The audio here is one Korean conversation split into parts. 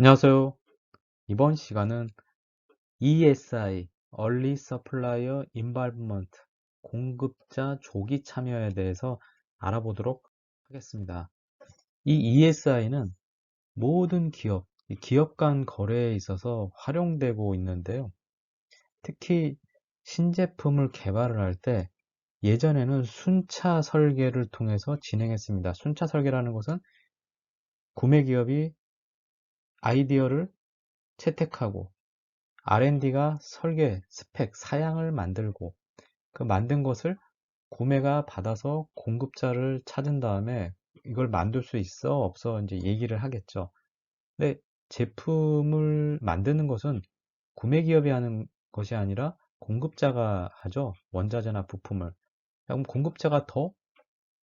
안녕하세요. 이번 시간은 ESI, Early Supplier Involvement, 공급자 조기 참여에 대해서 알아보도록 하겠습니다. 이 ESI는 모든 기업, 기업 간 거래에 있어서 활용되고 있는데요. 특히 신제품을 개발을 할 때 예전에는 순차 설계를 통해서 진행했습니다. 순차 설계라는 것은 구매 기업이 아이디어를 채택하고 R&D가 설계, 스펙, 사양을 만들고 그 만든 것을 구매가 받아서 공급자를 찾은 다음에 이걸 만들 수 있어 없어 이제 얘기를 하겠죠. 근데 제품을 만드는 것은 구매 기업이 하는 것이 아니라 공급자가 하죠. 원자재나 부품을. 그럼 공급자가 더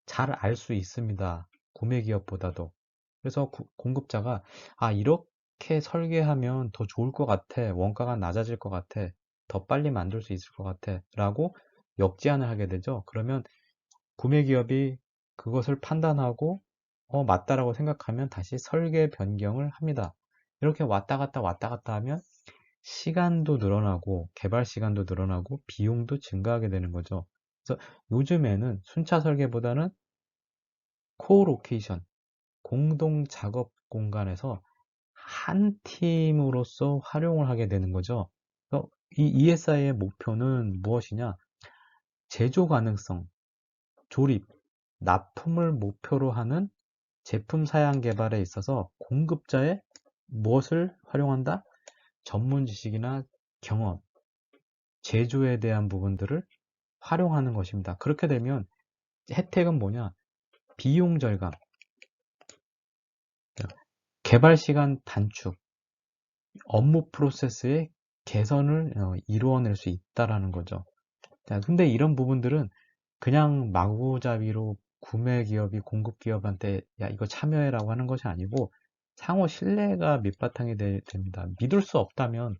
잘 알 수 있습니다. 구매 기업보다도. 그래서 구- 공급자가 아 이렇게 설계하면 더 좋을 것 같아. 원가가 낮아질 것 같아. 더 빨리 만들 수 있을 것 같아. 라고 역제안을 하게 되죠. 그러면 구매 기업이 그것을 판단하고 어 맞다라고 생각하면 다시 설계 변경을 합니다. 이렇게 왔다 갔다 왔다 갔다 하면 시간도 늘어나고 개발 시간도 늘어나고 비용도 증가하게 되는 거죠. 그래서 요즘에는 순차 설계보다는 코로케이션 공동 작업 공간에서 한 팀으로서 활용을 하게 되는 거죠. 이 ESI의 목표는 무엇이냐? 제조 가능성, 조립, 납품을 목표로 하는 제품 사양 개발에 있어서 공급자의 무엇을 활용한다? 전문 지식이나 경험, 제조에 대한 부분들을 활용하는 것입니다. 그렇게 되면 혜택은 뭐냐? 비용 절감, 개발 시간 단축, 업무 프로세스의 개선을 어, 이루어낼 수 있다라는 거죠. 자, 근데 이런 부분들은 그냥 마구잡이로 구매 기업이 공급 기업한테 야 이거 참여해라고 하는 것이 아니고 상호 신뢰가 밑바탕이 되- 됩니다. 믿을 수 없다면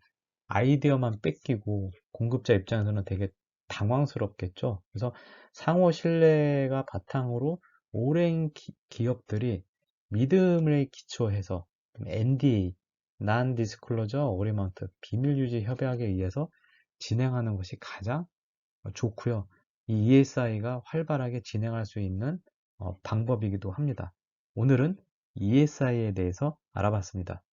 아이디어만 뺏기고 공급자 입장에서는 되게 당황스럽겠죠. 그래서 상호 신뢰가 바탕으로 오랜 기, 기업들이 믿음을 기초해서 NDA, Non-Disclosure Agreement, 비밀 유지 협약에 의해서 진행하는 것이 가장 좋고요. 이 ESI가 활발하게 진행할 수 있는 어, 방법이기도 합니다. 오늘은 ESI에 대해서 알아봤습니다.